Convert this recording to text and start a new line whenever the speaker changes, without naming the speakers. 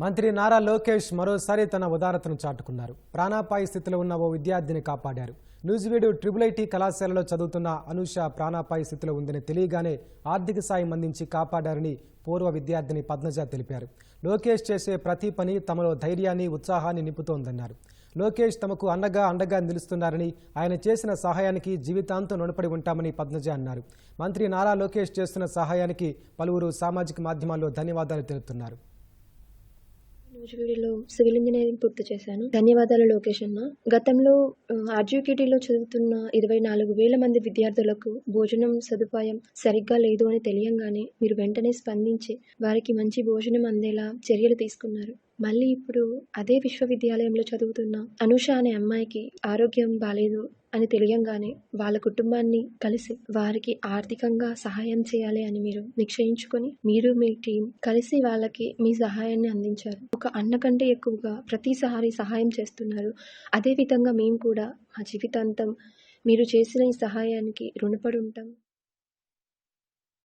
మంత్రి నారా లోకేష్ మరోసారి తన ఉదారతను చాటుకున్నారు. ప్రాణాపాయ స్థితిలో ఉన్న ఓ విద్యార్థిని కాపాడారు. న్యూజివీడు ట్రిపుల్ ఐటీ కళాశాలలో చదువుతున్న అనూష ప్రాణాపాయ స్థితిలో ఉందని తెలియగానే ఆర్థిక సాయం అందించి కాపాడారని పూర్వ విద్యార్థిని పద్మజ తెలిపారు. లోకేష్ చేసే ప్రతి పని తమలో ధైర్యాన్ని ఉత్సాహాన్ని నింపుతోందన్నారు. లోకేష్ తమకు అండగా అండగా నిలుస్తున్నారని ఆయన చేసిన సహాయానికి జీవితాంతం రుణపడి ఉంటామని పద్మజ అన్నారు. మంత్రి నారా లోకేష్ చేస్తున్న సహాయానికి పలువురు సామాజిక మాధ్యమాల్లో ధన్యవాదాలు తెలుపుతున్నారు.
నూజివీడులో సివిల్ ఇంజనీరింగ్ పూర్తి చేశాను. ధన్యవాదాలు లోకేష్ అన్న. గతంలో ఆర్జీకేటీలో చదువుతున్న ఇరవై నాలుగు వేల మంది విద్యార్థులకు భోజనం సదుపాయం సరిగ్గా లేదు అని తెలియంగానే మీరు వెంటనే స్పందించి వారికి మంచి భోజనం అందేలా చర్యలు తీసుకున్నారు. మళ్ళీ ఇప్పుడు అదే విశ్వవిద్యాలయంలో చదువుతున్న అనుష అనే అమ్మాయికి ఆరోగ్యం బాలేదు అని తెలియంగానే వాళ్ళ కుటుంబాన్ని కలిసి వారికి ఆర్థికంగా సహాయం చేయాలి అని మీరు నిశ్చయించుకొని మీరు మీ టీం కలిసి వాళ్ళకి మీ సహాయాన్ని అందించారు. ఒక అన్న కంటే ఎక్కువగా ప్రతిసారి సహాయం చేస్తున్నారు. అదేవిధంగా మేము కూడా మా జీవితాంతం మీరు చేసిన ఈ సహాయానికి రుణపడి ఉంటాం.